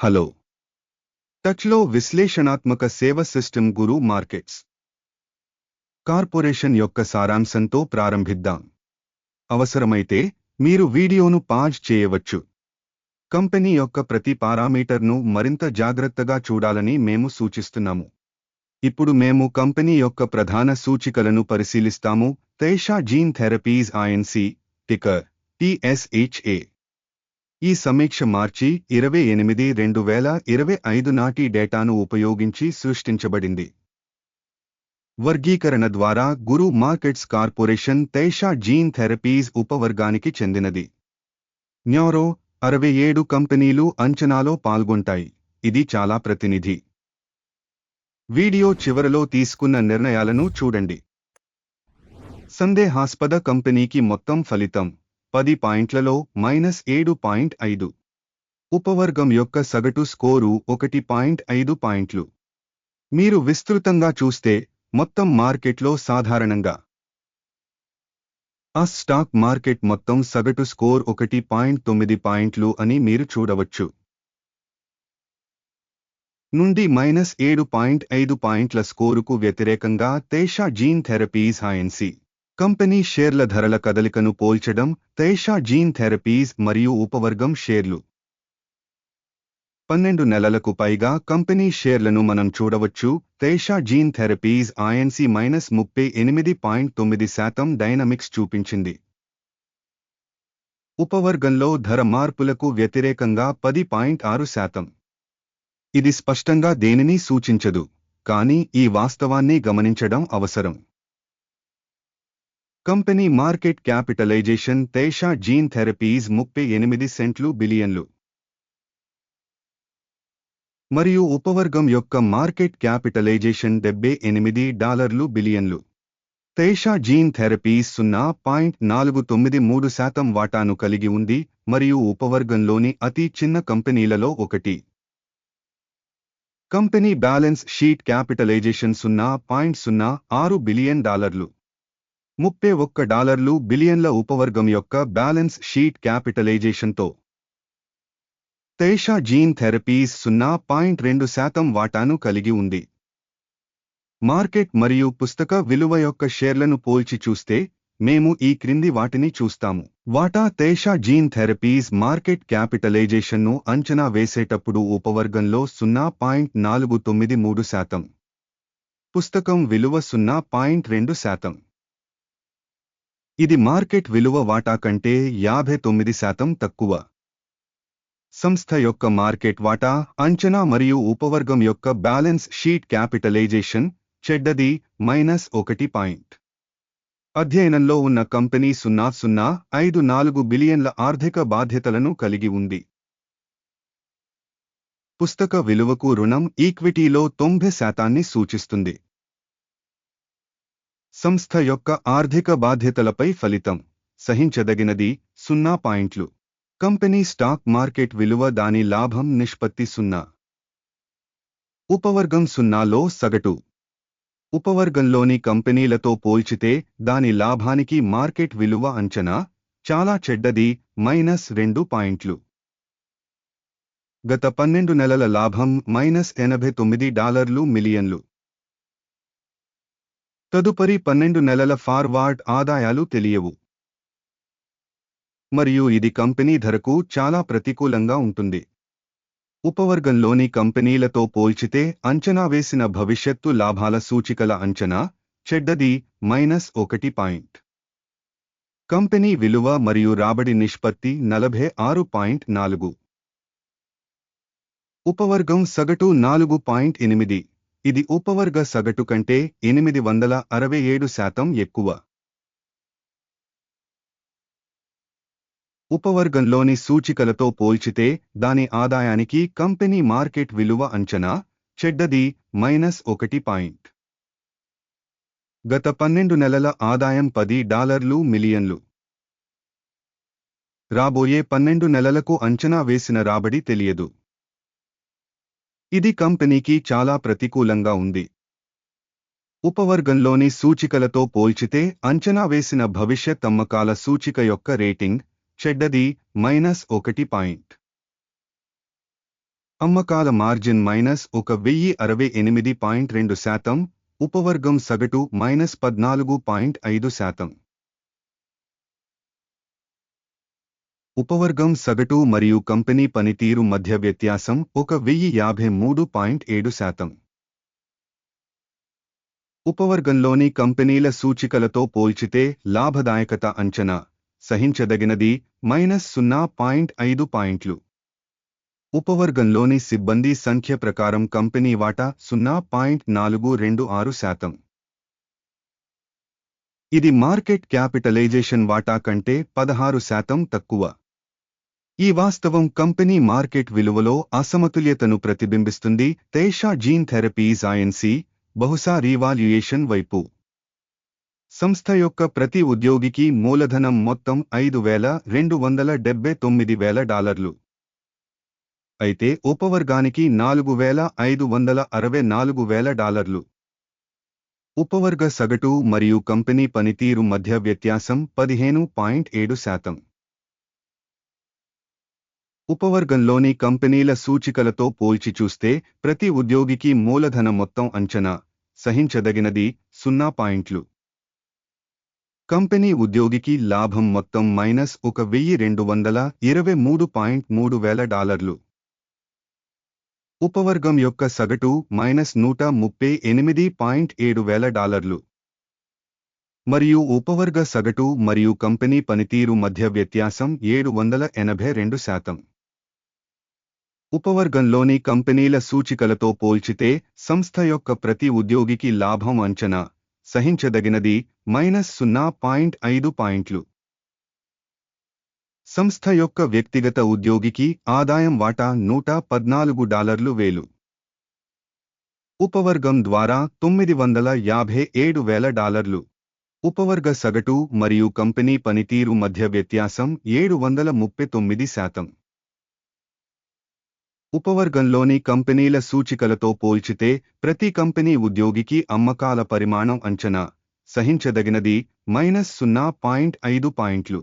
Hello. టచ్లో విశ్లేషణాత్మక సేవ సిస్టమ్ గురు మార్కెట్స్. కార్పొరేషన్ యొక్క సారాంశంతో ప్రారంభిద్దాం. అవసరమైతే మీరు వీడియోను పాజ్ చేయవచ్చు. కంపెనీ యొక్క ప్రతి పారామీటర్ను మరింత జాగ్రత్తగా చూడాలని మేము సూచిస్తున్నాము. ఇప్పుడు మేము కంపెనీ యొక్క ప్రధాన సూచికలను పరిశీలిస్తాము. Taysha gene therapies Inc ticker TSHA ఈ సమీక్ష మార్చి ఇరవై ఎనిమిది రెండు వేల ఇరవై ఐదు నాటి డేటాను ఉపయోగించి సృష్టించబడింది. వర్గీకరణ ద్వారా Guru markets corporation Taysha gene therapies ఉపవర్గానికి చెందినది. న్యూరో అరవై ఏడు కంపెనీలు అంచనాలో పాల్గొంటాయి. ఇది చాలా ప్రతినిధి. వీడియో చివరలో తీసుకున్న నిర్ణయాలను చూడండి. సందేహాస్పద కంపెనీకి మొత్తం ఫలితం. పది పాయింట్లలో మైనస్ ఏడు పాయింట్ ఐదు. ఉపవర్గం యొక్క సగటు స్కోరు ఒకటి పాయింట్ ఐదు పాయింట్లు. మీరు విస్తృతంగా చూస్తే మొత్తం మార్కెట్లో సాధారణంగా. ఆ స్టాక్ మార్కెట్ మొత్తం సగటు స్కోర్ ఒకటి పాయింట్ తొమ్మిది పాయింట్లు అని మీరు చూడవచ్చు. నుండి మైనస్ ఏడు పాయింట్ ఐదు పాయింట్ల స్కోరుకు వ్యతిరేకంగా Taysha gene therapies Inc company షేర్ల ధరల కదలికను పోల్చడం తేషా జీన్ థెరపీస్ మరియు ఉపవర్గం షేర్లు. పన్నెండు నెలలకు పైగా కంపెనీ షేర్లను మనం చూడవచ్చు Taysha gene therapies Inc minus ముప్పై ఎనిమిది పాయింట్ తొమ్మిది శాతం డైనమిక్స్ చూపించింది. ఉపవర్గంలో ధర మార్పులకు వ్యతిరేకంగా పది పాయింట్ ఆరు శాతం. ఇది స్పష్టంగా దేనిని సూచించదు కానీ ఈ వాస్తవాన్ని గమనించడం అవసరం. Company market capitalization Taysha gene therapies ముప్పై ఎనిమిది సెంట్లు బిలియన్లు. మరియు ఉపవర్గం యొక్క మార్కెట్ క్యాపిటలైజేషన్ డెబ్బై ఎనిమిది డాలర్లు బిలియన్లు. తేషా జీన్ థెరపీస్ సున్నా పాయింట్ నాలుగు తొమ్మిది మూడు శాతం వాటాను కలిగి ఉంది మరియు ఉపవర్గంలోని అతి చిన్న కంపెనీలలో ఒకటి. కంపెనీ బ్యాలెన్స్ షీట్ క్యాపిటలైజేషన్ సున్నా పాయింట్ సున్నా ఆరు బిలియన్ డాలర్లు. ముప్పై ఒక్క డాలర్లు బిలియన్ల ఉపవర్గం యొక్క బ్యాలెన్స్ షీట్ క్యాపిటలైజేషన్తో. తేషా జీన్ థెరపీస్ సున్నా పాయింట్ రెండు శాతం వాటాను కలిగి ఉంది. మార్కెట్ మరియు పుస్తక విలువ యొక్క షేర్లను పోల్చి చూస్తే మేము ఈ క్రింది వాటిని చూస్తాము. వాటా తేషా జీన్ థెరపీస్ మార్కెట్ క్యాపిటలైజేషన్ను అంచనా వేసేటప్పుడు ఉపవర్గంలో సున్నా పాయింట్ నాలుగు తొమ్మిది మూడు శాతం. పుస్తకం విలువ సున్నా పాయింట్ రెండు శాతం. ఇది మార్కెట్ విలువ వాటా కంటే యాభై తొమ్మిది శాతం తక్కువ. సంస్థ యొక్క మార్కెట్ వాటా అంచనా మరియు ఉపవర్గం యొక్క బ్యాలెన్స్ షీట్ క్యాపిటలైజేషన్ చెడ్డది మైనస్ ఒకటి పాయింట్. అధ్యయనంలో ఉన్న కంపెనీ సున్నా సున్నా ఐదు నాలుగు బిలియన్ల ఆర్థిక బాధ్యతలను కలిగి ఉంది. పుస్తక విలువకు రుణం ఈక్విటీలో తొంభై శాతాన్ని సూచిస్తుంది. సంస్థ యొక్క ఆర్థిక బాధ్యతలపై ఫలితం సహించదగినది సున్నా పాయింట్లు. కంపెనీ స్టాక్ మార్కెట్ విలువ దాని లాభం నిష్పత్తి సున్నా. ఉపవర్గం సున్నాలో సగటు. ఉపవర్గంలోని కంపెనీలతో పోల్చితే దాని లాభానికి మార్కెట్ విలువ అంచనా చాలా చెడ్డది మైనస్ రెండు పాయింట్లు. గత పన్నెండు నెలల లాభం మైనస్ ఎనభై తొమ్మిది డాలర్లు మిలియన్లు. తదుపరి పన్నెండు నెలల ఫార్వార్డ్ ఆదాయాలు తెలియవు. మరియు ఇది కంపెనీ ధరకు చాలా ప్రతికూలంగా ఉంటుంది. ఉపవర్గంలోని కంపెనీలతో పోల్చితే అంచనా వేసిన భవిష్యత్తు లాభాల సూచికల అంచనా చెడ్డది మైనస్ ఒకటి పాయింట్. కంపెనీ విలువ మరియు రాబడి నిష్పత్తి నలభై ఆరు పాయింట్ నాలుగు. ఉపవర్గం సగటు నాలుగు పాయింట్ ఎనిమిది. ఇది ఉపవర్గ సగటు కంటే ఎనిమిది వందల అరవై ఏడు శాతం ఎక్కువ. ఉపవర్గంలోని సూచికలతో పోల్చితే దాని ఆదాయానికి కంపెనీ మార్కెట్ విలువ అంచనా చెడ్డది మైనస్ ఒకటి పాయింట్. గత పన్నెండు నెలల ఆదాయం పది డాలర్లు మిలియన్లు. రాబోయే పన్నెండు నెలలకు అంచనా వేసిన రాబడి తెలియదు. ఇది కంపెనీకి చాలా ప్రతికూలంగా ఉంది. ఉపవర్గంలోని సూచికలతో పోల్చితే అంచనా వేసిన భవిష్యత్ అమ్మకాల సూచిక యొక్క రేటింగ్ చెడ్డది మైనస్ ఒకటి పాయింట్. అమ్మకాల మార్జిన్ మైనస్ ఒక వెయ్యి అరవై ఎనిమిది పాయింట్ రెండు శాతం ఉపవర్గం సగటు మైనస్ పద్నాలుగు పాయింట్ ఐదు శాతం. ఉపవర్గం సగటు మరియు కంపెనీ పనితీరు మధ్య వ్యత్యాసం ఒక వెయ్యి యాభై మూడు పాయింట్ ఏడు శాతం. ఉపవర్గంలోని కంపెనీల సూచికలతో పోల్చితే లాభదాయకత అంచనా సహించదగినది మైనస్ సున్నా పాయింట్ ఐదు పాయింట్లు. ఉపవర్గంలోని సిబ్బంది సంఖ్య ప్రకారం కంపెనీ వాటా సున్నా పాయింట్ నాలుగు రెండు ఆరు శాతం. ఇది మార్కెట్ క్యాపిటలైజేషన్ వాటా కంటే పదహారు శాతం తక్కువ. ఈ వాస్తవం కంపెనీ మార్కెట్ విలువలో అసమతుల్యతను ప్రతిబింబిస్తుంది. తేషా జీన్ థెరపీస్ ఐఎన్సి బహుశా రీవాల్యుయేషన్ వైపు. సంస్థ యొక్క ప్రతి ఉద్యోగికి మూలధనం మొత్తం ఐదు వేల రెండు వందల డెబ్బై తొమ్మిది వేల డాలర్లు. అయితే ఉపవర్గానికి నాలుగు వేల ఐదు వందల అరవై నాలుగు వేల డాలర్లు. ఉపవర్గ సగటు మరియు కంపెనీ పనితీరు మధ్య వ్యత్యాసం పదిహేను పాయింట్ ఏడు శాతం. ఉపవర్గంలోని కంపెనీల సూచికలతో పోల్చి చూస్తే ప్రతి ఉద్యోగికి మూలధన మొత్తం అంచనా సహించదగినది సున్నా పాయింట్లు. కంపెనీ ఉద్యోగికి లాభం మొత్తం మైనస్ ఒక వెయ్యి రెండు వందల ఇరవై మూడు పాయింట్ మూడు వేల డాలర్లు. ఉపవర్గం యొక్క సగటు మైనస్ నూట ముప్పై ఎనిమిది పాయింట్ ఏడు వేల డాలర్లు. మరియు ఉపవర్గ సగటు మరియు కంపెనీ పనితీరు మధ్య వ్యత్యాసం ఏడు వందల ఎనభై రెండు శాతం. ఉపవర్గంలోని కంపెనీల సూచికలతో పోల్చితే సంస్థ యొక్క ప్రతి ఉద్యోగికి లాభం అంచనా సహించదగినది మైనస్ సున్నా పాయింట్ ఐదు పాయింట్లు. సంస్థ యొక్క వ్యక్తిగత ఉద్యోగికి ఆదాయం వాటా నూట పద్నాలుగు డాలర్లు వేలు. ఉపవర్గం ద్వారా తొమ్మిది వందల యాభై ఏడు వేల డాలర్లు. ఉపవర్గ సగటు మరియు కంపెనీ పనితీరు మధ్య వ్యత్యాసం ఏడు వందల ముప్పై తొమ్మిది శాతం. ఉపవర్గంలోని కంపెనీల సూచికలతో పోల్చితే ప్రతి కంపెనీ ఉద్యోగికి అమ్మకాల పరిమాణం అంచనా సహించదగినది మైనస్ సున్నా పాయింట్ ఐదు పాయింట్లు.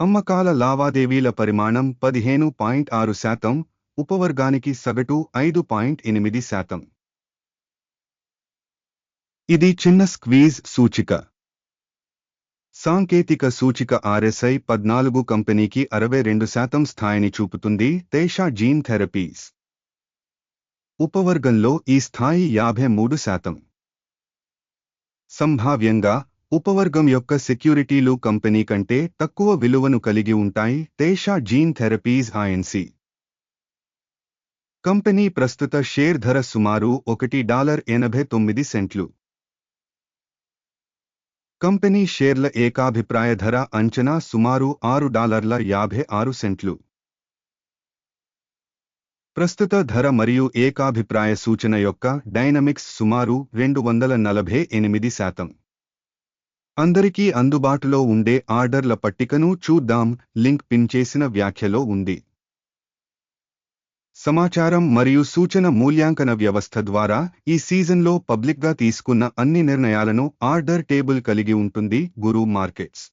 అమ్మకాల లావాదేవీల పరిమాణం పదిహేను పాయింట్ ఆరు శాతం ఉపవర్గానికి సగటు ఐదు పాయింట్ ఎనిమిది శాతం. ఇది చిన్న స్క్వీజ్ సూచిక. సాంకేతిక సూచిక ఆర్ఎస్ఐ పద్నాలుగు కంపెనీకి అరవై రెండు శాతం స్థాయిని చూపుతుంది తేషా జీన్ థెరపీస్. ఉపవర్గంలో ఈ స్థాయి యాభై మూడు శాతం. సంభావ్యంగా ఉపవర్గం యొక్క సెక్యూరిటీలు కంపెనీ కంటే తక్కువ విలువను కలిగి ఉంటాయి Taysha gene therapies Inc company ప్రస్తుత షేర్ ధర సుమారు ఒకటి డాలర్ ఎనభై తొమ్మిది సెంట్లు. కంపెనీ షేర్ల ఏకాభిప్రాయ ధర అంచనా సుమారు ఆరు డాలర్ల యాభై ఆరు సెంట్లు. ప్రస్తుత ధర మరియు ఏకాభిప్రాయ సూచన యొక్క డైనమిక్స్ సుమారు రెండు వందల నలభై ఎనిమిది శాతం. అందరికీ అందుబాటులో ఉండే ఆర్డర్ల పట్టికను చూద్దాం లింక్ పిన్ చేసిన వ్యాఖ్యలో ఉంది. సమాచారం మరియు సూచన మూల్యాంకన వ్యవస్థ ద్వారా ఈ సీజన్లో పబ్లిక్గా తీసుకున్న అన్ని నిర్ణయాలను ఆర్డర్ టేబుల్ కలిగి ఉంటుంది గురు మార్కెట్స్.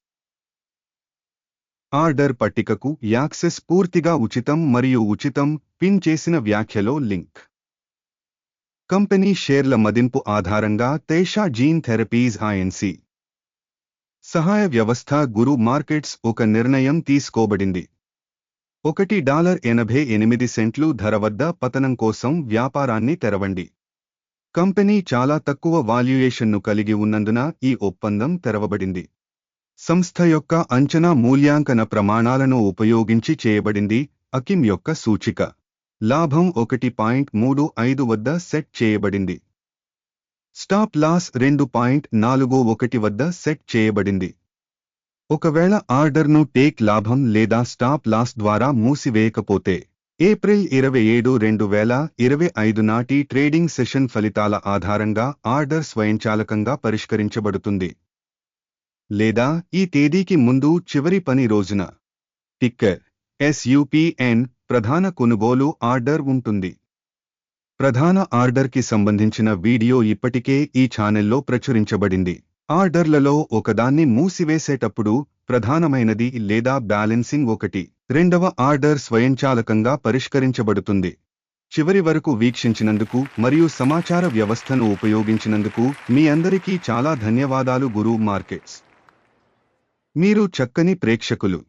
ఆర్డర్ పట్టికకు యాక్సెస్ పూర్తిగా ఉచితం మరియు ఉచితం పిన్ చేసిన వ్యాఖ్యలో లింక్. కంపెనీ షేర్ల మదింపు ఆధారంగా తేషా జీన్ థెరపీస్ ఐఎన్సి సహాయ వ్యవస్థ గురు మార్కెట్స్ ఒక నిర్ణయం తీసుకోబడింది. ఒకటి డాలర్ ఎనభై ఎనిమిది సెంట్లు ధర వద్ద పతనం కోసం వ్యాపారాన్ని తెరవండి. కంపెనీ చాలా తక్కువ వాల్యుయేషన్ను కలిగి ఉన్నందున ఈ ఒప్పందం తెరవబడింది. సంస్థ యొక్క అంచనా మూల్యాంకన ప్రమాణాలను ఉపయోగించి చేయబడింది అకిమ్ యొక్క సూచిక. లాభం ఒకటి పాయింట్ మూడు ఐదు వద్ద సెట్ చేయబడింది. స్టాప్ లాస్ రెండు పాయింట్ నాలుగు ఒకటి వద్ద సెట్ చేయబడింది. ఒకవేళ ఆర్డర్ను టేక్ లాభం లేదా స్టాప్ లాస్ ద్వారా మూసివేయకపోతే ఏప్రిల్ ఇరవై ఏడు రెండు వేల ఇరవై ఐదు నాటి ట్రేడింగ్ సెషన్ ఫలితాల ఆధారంగా ఆర్డర్ స్వయంచాలకంగా పరిష్కరించబడుతుంది. లేదా ఈ తేదీకి ముందు చివరి పని రోజున. టిక్కర్ ఎస్యుపిఎన్ ప్రధాన కొనుగోలు ఆర్డర్ ఉంటుంది. ప్రధాన ఆర్డర్కి సంబంధించిన వీడియో ఇప్పటికే ఈ ఛానెల్లో ప్రచురించబడింది. ఆర్డర్లలో ఒకదాన్ని మూసివేసేటప్పుడు ప్రధానమైనది లేదా బ్యాలెన్సింగ్ ఒకటి. రెండవ ఆర్డర్ స్వయంచాలకంగా పరిష్కరించబడుతుంది. చివరి వరకు వీక్షించినందుకు మరియు సమాచార వ్యవస్థను ఉపయోగించినందుకు మీ అందరికీ చాలా ధన్యవాదాలు గురు మార్కెట్స్. మీరు చక్కని ప్రేక్షకులు.